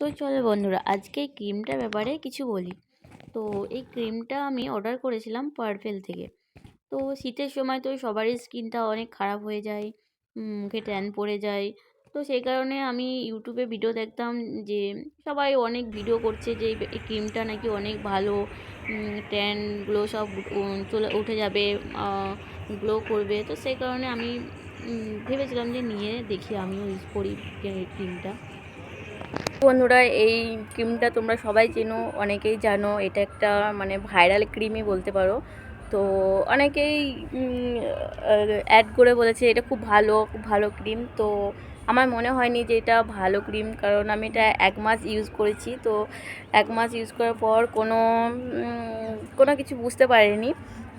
তো চলো বন্ধুরা, আজকে এই ক্রিমটার ব্যাপারে কিছু বলি। তো এই ক্রিমটা আমি অর্ডার করেছিলাম পারফেল থেকে। তো শীতের সময় তো সবারই স্কিনটা অনেক খারাপ হয়ে যায় মুখে ট্যান পড়ে যায়। তো সেই কারণে আমি ইউটিউবে ভিডিও দেখতাম যে সবাই অনেক ভিডিও করছে যে এই ক্রিমটা নাকি অনেক ভালো ট্যানগুলো সব চলে, উঠে যাবে গ্লো করবে। তো সেই কারণে আমি ভেবেছিলাম যে নিয়ে দেখি, আমিও ইউজ করি ক্রিমটা। বন্ধুরা, এই ক্রিমটা তোমরা সবাই চেনো, অনেকেই জানো। এটা একটা মানে ভাইরাল ক্রিমই বলতে পারো। তো অনেকেই অ্যাড করে বলেছে এটা খুব ভালো খুব ভালো ক্রিম। তো আমার মনে হয়নি যে এটা ভালো ক্রিম, কারণ আমি এটা এক মাস ইউজ করেছি। তো এক মাস ইউজ করার পর কোনো কোনো কিছু বুঝতে পারিনি।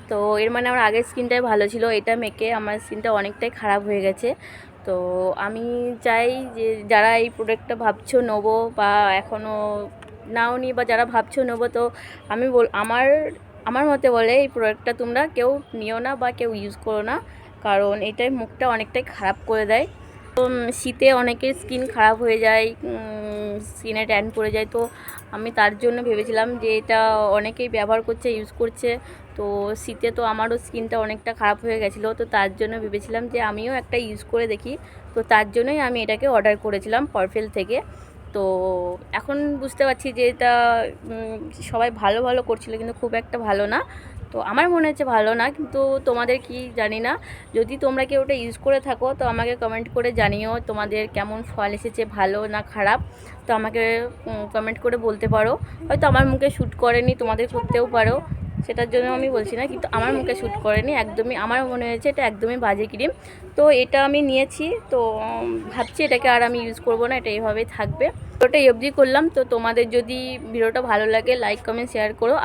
তো এর মানে আমার আগের স্কিনটাই ভালো ছিল। এটা মেকে আমার স্কিনটা অনেকটাই খারাপ হয়ে গেছে। তো আমি চাই যে যারা এই প্রোডাক্টটা ভাবছ নেব বা এখনও নাও নি বা যারা ভাবছ নেব, তো আমি বল, আমার আমার মতে বলে এই প্রোডাক্টটা তোমরা কেউ নিও না বা কেউ ইউজ করো না। কারণ এটাই মুখটা অনেকটাই খারাপ করে দেয়। তো শীতে অনেকের স্কিন খারাপ হয়ে যায় স্কিনে ট্যান পড়ে যায়। তো আমি তার জন্য ভেবেছিলাম যে এটা অনেকেই ব্যবহার করছে ইউজ করছে। তো শীতে তো আমারও স্কিনটা অনেকটা খারাপ হয়ে গেছিল, তো তার জন্য ভেবেছিলাম যে আমিও একটা ইউজ করে দেখি। তো তার জন্যই আমি এটাকে অর্ডার করেছিলাম পারফেল থেকে। তো এখন বুঝতে পারছি যে এটা সবাই ভালো ভালো করছিল কিন্তু খুব একটা ভালো না। তো আমার মনে হচ্ছে ভালো না, কিন্তু তোমাদের কি জানি না। যদি তোমরা কেউ ওটা ইউজ করে থাকো, তো আমাকে কমেন্ট করে জানিও তোমাদের কেমন ফল এসেছে, ভালো না খারাপ। তো আমাকে কমেন্ট করে বলতে পারো। হয়তো আমার মুখে শ্যুট করেনি, তোমাদের করতেও পারো। সেটার জন্য আমি বলছি না, কিন্তু আমার মুখে শ্যুট করেনি, একদমই আমার মনে হয়েছে এটা একদমই বাজে ক্রিম তো এটা আমি নিয়েছি, তো ভাবছি এটাকে আর আমি ইউজ করব না, এটা এইভাবেই থাকবে। ওটা অবধি করলাম, তো তোমাদের যদি ভিডিওটা ভালো লাগে লাইক কমেন্ট শেয়ার করো।